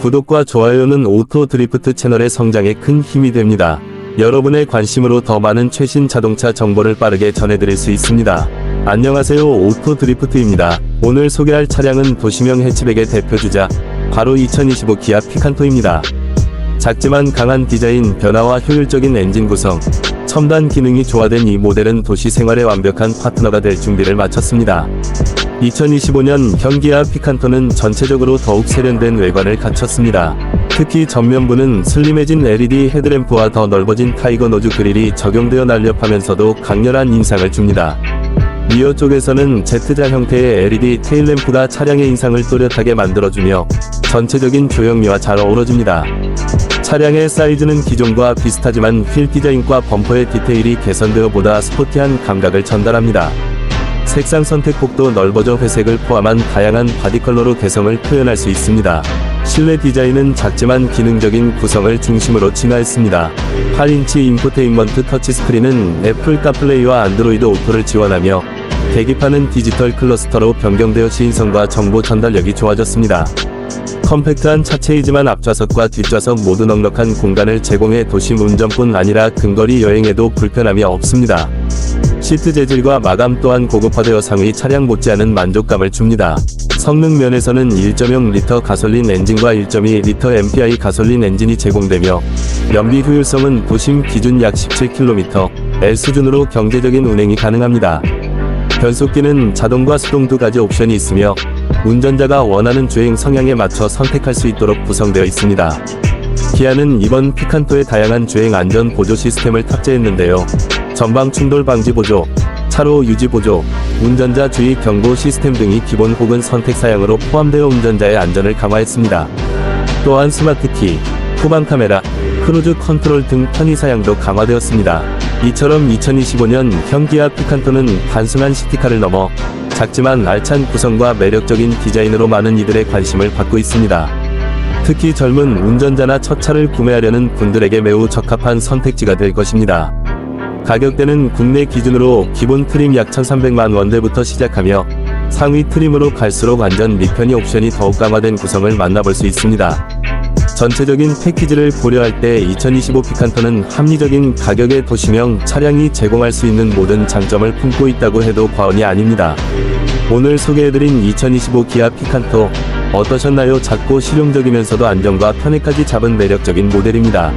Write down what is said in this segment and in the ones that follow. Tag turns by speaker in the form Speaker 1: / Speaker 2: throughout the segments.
Speaker 1: 구독과 좋아요는 오토 드리프트 채널의 성장에 큰 힘이 됩니다. 여러분의 관심으로 더 많은 최신 자동차 정보를 빠르게 전해드릴 수 있습니다. 안녕하세요 오토 드리프트입니다. 오늘 소개할 차량은 도시명 해치백의 대표주자 바로 2025 기아 피칸토입니다. 작지만 강한 디자인, 변화와 효율적인 엔진 구성, 첨단 기능이 조화된 이 모델은 도시 생활에 완벽한 파트너가 될 준비를 마쳤습니다. 2025년 현기아 피칸토는 전체적으로 더욱 세련된 외관을 갖췄습니다. 특히 전면부는 슬림해진 LED 헤드램프와 더 넓어진 타이거 노즈 그릴이 적용되어 날렵하면서도 강렬한 인상을 줍니다. 리어 쪽에서는 Z자 형태의 LED 테일램프가 차량의 인상을 또렷하게 만들어주며 전체적인 조형미와 잘 어우러집니다. 차량의 사이즈는 기존과 비슷하지만 휠 디자인과 범퍼의 디테일이 개선되어 보다 스포티한 감각을 전달합니다. 색상 선택 폭도 넓어져 회색을 포함한 다양한 바디 컬러로 개성을 표현할 수 있습니다. 실내 디자인은 작지만 기능적인 구성을 중심으로 진화했습니다. 8인치 인포테인먼트 터치 스크린은 애플 카플레이와 안드로이드 오토를 지원하며 계기판은 디지털 클러스터로 변경되어 시인성과 정보 전달력이 좋아졌습니다. 컴팩트한 차체이지만 앞좌석과 뒷좌석 모두 넉넉한 공간을 제공해 도심 운전뿐 아니라 근거리 여행에도 불편함이 없습니다. 시트 재질과 마감 또한 고급화되어 상위 차량 못지않은 만족감을 줍니다. 성능 면에서는 1.0리터 가솔린 엔진과 1.2리터 MPI 가솔린 엔진이 제공되며 연비 효율성은 도심 기준 약 17km, L 수준으로 경제적인 운행이 가능합니다. 변속기는 자동과 수동 두 가지 옵션이 있으며 운전자가 원하는 주행 성향에 맞춰 선택할 수 있도록 구성되어 있습니다. 기아는 이번 피칸토에 다양한 주행 안전 보조 시스템을 탑재했는데요. 전방 충돌 방지 보조, 차로 유지 보조, 운전자 주의 경고 시스템 등이 기본 혹은 선택 사양으로 포함되어 운전자의 안전을 강화했습니다. 또한 스마트 키, 후방 카메라, 크루즈 컨트롤 등 편의 사양도 강화되었습니다. 이처럼 2025년 현기아 피칸토는 단순한 시티카를 넘어 작지만 알찬 구성과 매력적인 디자인으로 많은 이들의 관심을 받고 있습니다. 특히 젊은 운전자나 첫 차를 구매하려는 분들에게 매우 적합한 선택지가 될 것입니다. 가격대는 국내 기준으로 기본 트림 약 1,300만 원대부터 시작하며 상위 트림으로 갈수록 및 편의 옵션이 더욱 강화된 구성을 만나볼 수 있습니다. 전체적인 패키지를 고려할 때 2025 피칸토는 합리적인 가격의 도시명 차량이 제공할 수 있는 모든 장점을 품고 있다고 해도 과언이 아닙니다. 오늘 소개해드린 2025 기아 피칸토 어떠셨나요? 작고 실용적이면서도 안정과 편의까지 잡은 매력적인 모델입니다.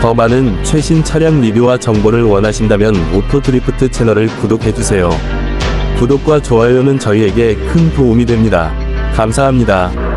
Speaker 1: 더 많은 최신 차량 리뷰와 정보를 원하신다면 오토 드리프트 채널을 구독해주세요. 구독과 좋아요는 저희에게 큰 도움이 됩니다. 감사합니다.